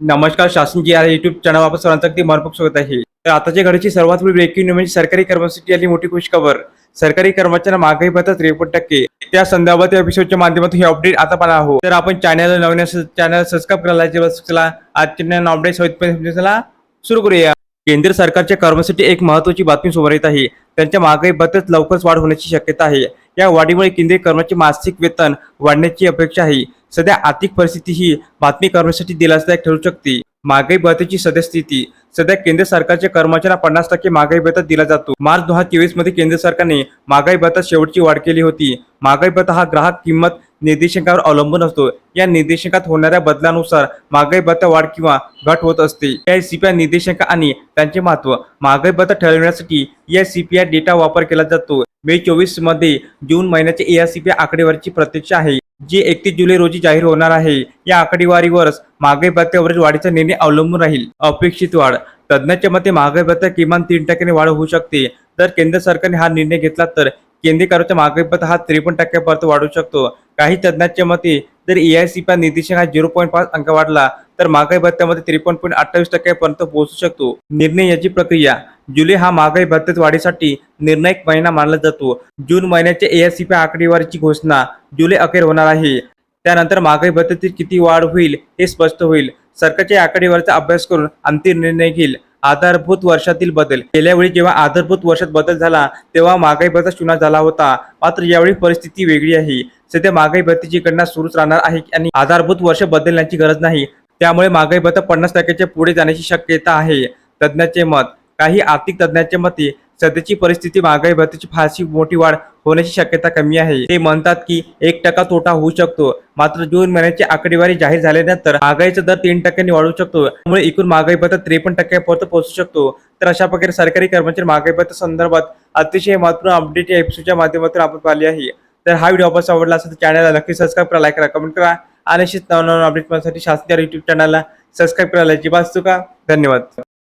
नमस्कार शासन जी आहे युट्यूब चॅनल वापस सर्वांचं अगदी मनपूर्वक स्वागत आहे. तर आताच्या घडीची सर्वात मोठी ब्रेकिंग न्यूज म्हणजे सरकारी कर्मचारी आली मोठी खुश खबर. सरकारी कर्मचाऱ्यांना महागाई भत्ता त्रेपन्न टक्के. त्या संदर्भात या एपिसोडच्या माध्यमातून हे अपडेट आता पाहणार आहोत. तर आपण चॅनल नवीन चॅनल सबस्क्राईब करायला आजच्या म्हणजे अपडेट चला सुरू करूया. केंद्र सरकारच्या कर्मचारी एक महत्वाची बातमी समोर येत आहे. त्यांच्या महागाई भत्त्यात लवकरच वाढ होण्याची शक्यता आहे. या वाढीमुळे केंद्रीय कर्मचारी मासिक वेतन वाढण्याची अपेक्षा आहे. सध्या आर्थिक परिस्थिती ही बातमी करण्यासाठी दिलासदायक ठरू शकते. महागाई भत्त्याची सद्यस्थिती. सध्या केंद्र सरकारच्या कर्मचाऱ्यांना पन्नास टक्के महागाई भत्ता दिला जातो. मार्च दोन हजार तेवीसमध्ये केंद्र सरकारने महागाई भत्ता शेवटची वाढ केली होती. महागाई भत्ता हा ग्राहक किंमत निर्देशांकावर अवलंबून असतो. या निर्देशांकात होणाऱ्या बदलानुसार महागाई भत्ता वाढ किंवा घट होत असते. या सीपीआय निर्देशांक आणि त्यांचे महत्त्व महागाई भत्ता ठरविण्यासाठी या सीपीआय डेटा वापर केला जातो. मे चोवीसमध्ये जून महिन्याचे सीपीआय आकडेवारीची प्रत्यक्ष आहे. जी एकतीस जुलै रोजी जाहीर होणार आहे. या आकडेवारीवरच महागाई भत्त्यावरील वाढीचा निर्णय अवलंबून राहील. अपेक्षित वाढ. तज्ज्ञांच्या मते महागाई भत्ता किमान तीन टक्क्याने वाढ होऊ शकते. जर केंद्र सरकारने हा निर्णय घेतला तर केंद्रीय कराचा महागाई भत्ता हा त्रेपन्न टक्क्यापर्यंत वाढू शकतो. काही तज्ज्ञांच्या मते जर ए आय सी एआयसीपी निर्देशक हा झिरो पॉईंट पाच अंक वाढला तर महागाई भत्त्यामध्ये त्रेपन्न पॉईंट अठ्ठावीस टक्क्यापर्यंत पोहोचू शकतो. निर्णय याची प्रक्रिया जुलै हा महागाई भत्त्यात वाढीसाठी निर्णायक महिना मानला जातो. जून महिन्याच्या एआयसीपी आकडेवारीची घोषणा जुलै अखेर होणार आहे. त्यानंतर महागाई भत्त्यातील किती वाढ होईल हे स्पष्ट होईल. सरकारच्या आकडेवारीचा अभ्यास करून अंतिम निर्णय घेईल. आधारभूत वर्षातील बदल. गेल्या वेळी जेव्हा आधारभूत वर्षात बदल झाला तेव्हा महागाई भत्ता शून्य झाला होता. मात्र यावेळी परिस्थिती वेगळी आहे. सध्या महागाई भत्तीची गणना सुरूच राहणार आहे आणि आधारभूत वर्ष बदलण्याची गरज नाही. त्यामुळे महागाई भत्ता पन्नास टक्क्याच्या पुढे जाण्याची शक्यता आहे. तज्ज्ञांचे मत काही आर्थिक तज्ज्ञांच्या मते सध्याची परिस्थिती महागाई भत्त्याची फारशी मोठी वाढ होण्याची शक्यता कमी आहे. ते म्हणतात की एक टक्का तोटा होऊ शकतो. मात्र जून महिन्याची आकडेवारी जाहीर झाल्यानंतर महागाईचा दर तीन टक्क्यांनी वाढू शकतो. त्यामुळे एकूण महागाई भत्ता त्रेपन्न टक्क्यापर्यंत पोहोचू शकतो. तर अशा प्रकारे सरकारी कर्मचारी महागाई भत्ता संदर्भात अतिशय महत्त्वपूर्ण अपडेट या एपिसोडच्या माध्यमातून आपण पाहिली आहे. तर हा व्हिडिओ आपण आवडला असेल तर चॅनलला नक्की सबस्क्राईब करा लाईक करा कमेंट करा. आणि अशीच नवनवीन अपडेट पाहण्यासाठी शासकीय युट्यूब चॅनलला सबस्क्राईब करायला अजिबात चुका धन्यवाद.